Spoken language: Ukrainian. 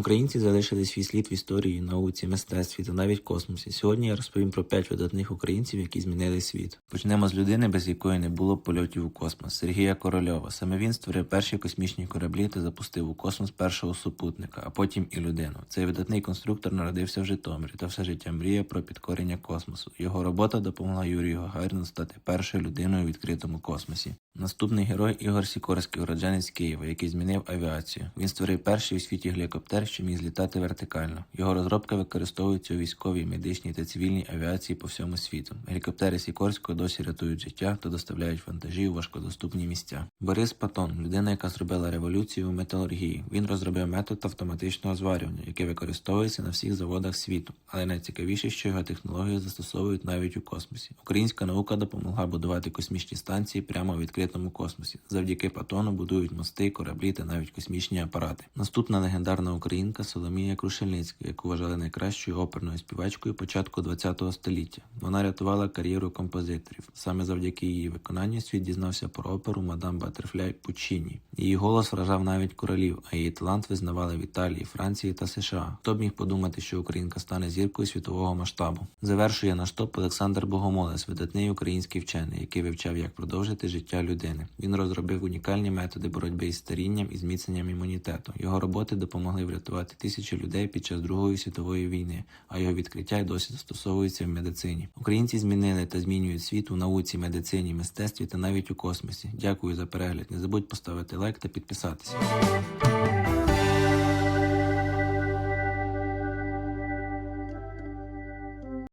Українці залишили свій слід в історії, науці, мистецтві та навіть космосі. Сьогодні я розповім про п'ять видатних українців, які змінили світ. Почнемо з людини, без якої не було польотів у космос. Сергія Корольова. Саме він створив перші космічні кораблі та запустив у космос першого супутника, а потім і людину. Цей видатний конструктор народився в Житомирі та все життя мріяв про підкорення космосу. Його робота допомогла Юрію Гагаріну стати першою людиною у відкритому космосі. Наступний герой Ігор Сікорський, уродженець Києва, який змінив авіацію. Він створив перший у світі гелікоптер, що міг злітати вертикально. Його розробка використовується у військовій, медичній та цивільній авіації по всьому світу. Гелікоптери Сікорського досі рятують життя та доставляють вантажі у важкодоступні місця. Борис Патон, людина, яка зробила революцію у металургії. Він розробив метод автоматичного зварювання, який використовується на всіх заводах світу. Але найцікавіше, що його технологію застосовують навіть у космосі. Українська наука допомогла будувати космічні станції прямо у відкритому космосі. Завдяки Патону будують мости, кораблі та навіть космічні апарати. Наступна легендарна українка Соломія Крушельницька, яку вважали найкращою оперною співачкою початку ХХ століття. Вона рятувала кар'єру композиторів. Саме завдяки її виконанню світ дізнався про оперу Мадам Батерфляй Пуччіні. Її голос вражав навіть королів, а її талант визнавали в Італії, Франції та США. Хто б міг подумати, що українка стане зіркою світового масштабу? Завершує наш топ Олександр Богомолець, видатний український вчений, який вивчав, як продовжити життя людини. Він розробив унікальні методи боротьби із старінням і зміцненням імунітету. Його роботи допомогли врятувати тисячі людей під час Другої світової війни, а його відкриття й досі застосовується в медицині. Українці змінили та змінюють світ у науці, медицині, мистецтві та навіть у космосі. Дякую за перегляд. Не забудь поставити лайк та підписатися.